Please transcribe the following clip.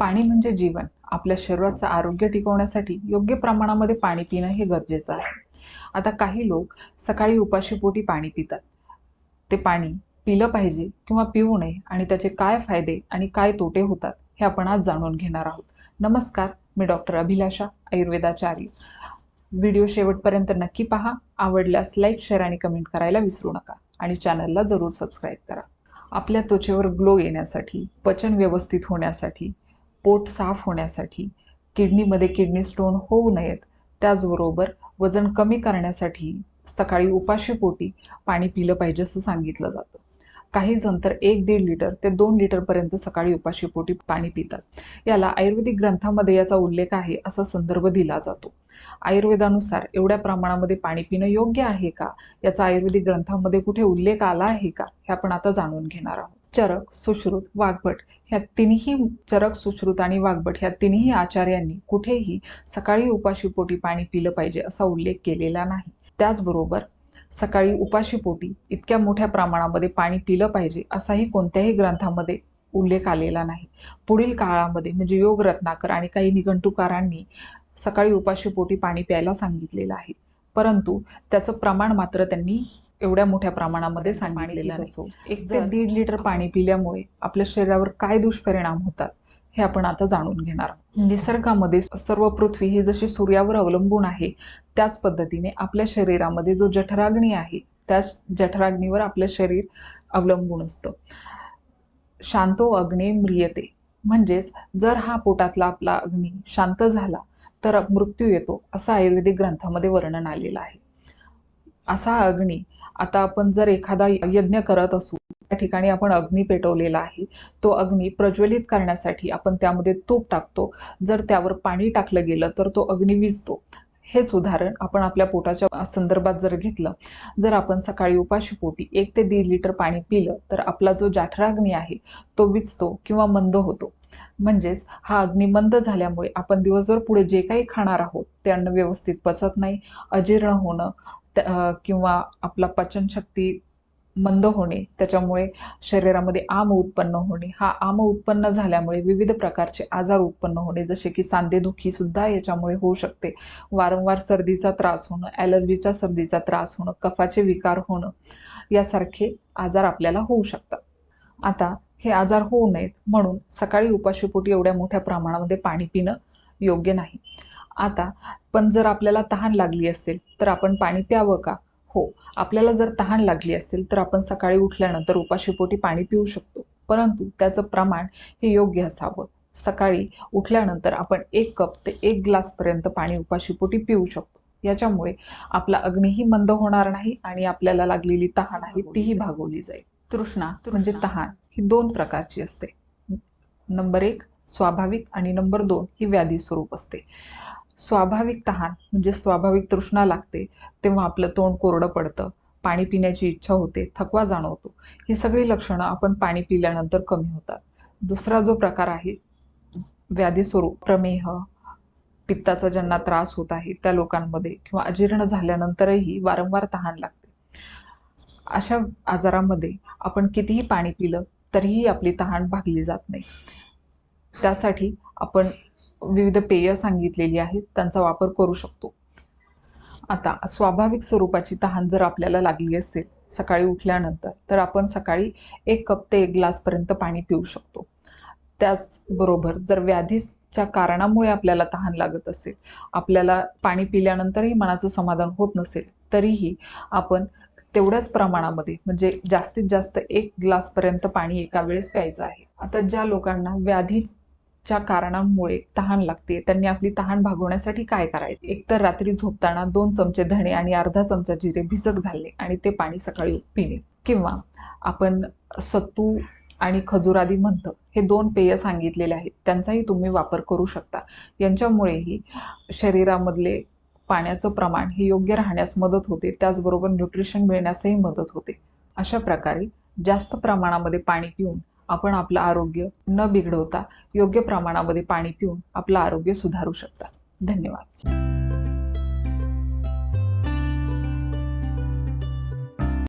पाणी म्हणजे जीवन. आपल्या शरीराचं आरोग्य टिकवण्यासाठी योग्य प्रमाणामध्ये पाणी पिणं हे गरजेचं आहे. आता काही लोक सकाळी उपाशीपोटी पाणी पितात. ते पाणी पिलं पाहिजे किंवा पिऊ नये आणि त्याचे काय फायदे आणि काय तोटे होतात हे आपण आज जाणून घेणार आहोत. नमस्कार मी डॉक्टर अभिलाषा आयुर्वेदाचार्य व्हिडिओ शेवटपर्यंत नक्की पहा. आवडल्यास लाईक शेअर आणि कमेंट करायला विसरू नका आणि चॅनलला जरूर सबस्क्राईब करा. आपल्या त्वचेवर ग्लो येण्यासाठी पचन व्यवस्थित होण्यासाठी पोट साफ होण्यासाठी किडनीमध्ये किडनी स्टोन होऊ नयेत त्याचबरोबर वजन कमी करण्यासाठी सकाळी उपाशीपोटी पाणी पिलं पाहिजे असं सांगितलं जातं. काही जण तर एक दीड लिटर ते दोन लिटरपर्यंत सकाळी उपाशीपोटी पाणी पितात. याला आयुर्वेदिक ग्रंथामध्ये याचा उल्लेख आहे असा संदर्भ दिला जातो. आयुर्वेदानुसार एवढ्या प्रमाणामध्ये पाणी पिणं योग्य आहे का? याचा आयुर्वेदिक ग्रंथामध्ये कुठे उल्लेख आला आहे का? हे आपण आता जाणून घेणार आहोत. चरक सुश्रुत वाघभट ह्या तिन्ही चरक सुश्रुत आणि वाघभट ह्या तिन्ही आचार्यांनी कुठेही सकाळी उपाशीपोटी पाणी पिलं पाहिजे असा उल्लेख केलेला नाही. त्याचबरोबर सकाळी उपाशीपोटी इतक्या मोठ्या प्रमाणामध्ये पाणी पिलं पाहिजे असाही कोणत्याही ग्रंथामध्ये उल्लेख आलेला नाही. पुढील काळामध्ये म्हणजे योग रत्नाकर आणि काही निघंटुकारांनी सकाळी उपाशीपोटी पाणी प्यायला सांगितलेलं आहे. परंतु त्याचं प्रमाण मात्र त्यांनी एवढ्या मोठ्या प्रमाणामध्ये सांगितलेलं नाही. एक ते दीड लिटर पाणी पिल्यामुळे आपल्या शरीरावर काय दुष्परिणाम होतात हे आपण आता जाणून घेणार निसर्गामध्ये सर्व पृथ्वी ही जशी सूर्यावर अवलंबून आहे त्याच पद्धतीने आपल्या शरीरामध्ये जो जठराग्नी आहे त्याच जठराग्नीवर आपलं शरीर अवलंबून असतं. शांतो अग्ने म्रियते. म्हणजेच जर हा पोटातला आपला अग्नी शांत झाला तर मृत्यू येतो असं आयुर्वेदिक ग्रंथामध्ये वर्णन आलेलं आहे. असा अग्नी. आता आपण जर एखादा यज्ञ करत असू त्या ठिकाणी आपण अग्नी पेटवलेला आहे. तो अग्नी प्रज्वलित करण्यासाठी आपण त्यामध्ये तूप टाकतो. जर त्यावर पाणी टाकलं गेलं तर तो अग्नी विजतो. हेच उदाहरण आपण आपल्या पोटाच्या संदर्भात जर घेतलं जर आपण सकाळी उपाशी पोटी एक ते दीड लिटर पाणी पिलं तर आपला जो जाठराग्नी आहे तो विजतो किंवा मंद होतो. म्हणजेच हा अग्नी मंद झाल्यामुळे आपण दिवसभर पुढे जे काही खाणार आहोत ते अन्न व्यवस्थित पचत नाही अजीर्ण होणं किंवा आपला पचनशक्ती मंद होणे त्याच्यामुळे शरीरामध्ये आम उत्पन्न होणे हा आम उत्पन्न झाल्यामुळे विविध प्रकारचे आजार उत्पन्न होणे जसे की सांधेदुखी सुद्धा याच्यामुळे होऊ शकते. वारंवार सर्दीचा त्रास होणं ॲलर्जीचा सर्दीचा त्रास होणं कफाचे विकार होणं यासारखे आजार आपल्याला होऊ शकतात. आता हे आजार होऊ नयेत म्हणून सकाळी उपाशीपोटी एवढ्या मोठ्या प्रमाणामध्ये पाणी पिणं योग्य नाही. आता. पण जर आपल्याला तहान लागली असेल तर आपण पाणी प्यावं का? हो. आपल्याला जर तहान लागली असेल तर आपण सकाळी उठल्यानंतर उपाशीपोटी पाणी पिऊ शकतो. परंतु त्याचं प्रमाण हे योग्य असावं. सकाळी उठल्यानंतर आपण एक कप ते एक ग्लासपर्यंत पाणी उपाशीपोटी पिऊ शकतो. याच्यामुळे आपला अग्नीही मंद होणार नाही आणि आपल्याला लागलेली तहान आहे तीही भागवली जाईल. तृष्णा. म्हणजे तहान ही दोन प्रकारची असते. नंबर एक स्वाभाविक आणि नंबर दोन ही व्याधी स्वरूप असते. स्वाभाविक तहान म्हणजे स्वाभाविक तृष्णा लागते तेव्हा आपलं तोंड कोरडं पडतं पाणी पिण्याची इच्छा होते थकवा जाणवतो. ही सगळी लक्षणं आपण पाणी पिल्यानंतर कमी होतात. दुसरा जो प्रकार आहे व्याधी स्वरूप प्रमेह पित्ताचा ज्यांना त्रास होत आहे त्या लोकांमध्ये किंवा अजीर्ण झाल्यानंतरही वारंवार तहान लागते. अशा आजारामध्ये आपण कितीही पाणी पिलं तरीही आपली तहान भागली जात नाही. त्यासाठी आपण विविध पेय सांगितलेली आहेत त्यांचा वापर करू शकतो. आता स्वाभाविक स्वरूपाची तहान जर आपल्याला लागली असेल सकाळी उठल्यानंतर तर आपण सकाळी एक कप ते एक ग्लासपर्यंत पाणी पिऊ शकतो. त्याचबरोबर जर व्याधीच्या कारणामुळे आपल्याला तहान लागत असेल आपल्याला पाणी पिल्यानंतरही मनाचं समाधान होत नसेल तरीही आपण तेवढ्याच प्रमाणामध्ये म्हणजे जास्तीत जास्त एक ग्लासपर्यंत पाणी एका वेळेस प्यायचं आहे. आता ज्या लोकांना व्याधी च्या कारणांमुळे तहान लागते. त्यांनी आपली तहान भागवण्यासाठी काय करायचे? एक तर रात्री झोपताना दोन चमचे धणे आणि अर्धा चमचा जिरे भिजत घालणे आणि ते पाणी सकाळी पिणे. किंवा आपण सत्तू आणि खजूर आदी म्हणतं हे दोन पेय सांगितलेले आहेत. त्यांचाही तुम्ही वापर करू शकता. यांच्यामुळेही शरीरामधले पाण्याचं प्रमाण हे योग्य राहण्यास मदत होते. त्याचबरोबर न्यूट्रिशन मिळण्यासही मदत होते. अशा प्रकारे जास्त प्रमाणामध्ये पाणी पिऊन आपण आपलं आरोग्य न बिघडवता योग्य प्रमाणामध्ये पाणी पिऊन आपलं आरोग्य सुधारू शकता. धन्यवाद.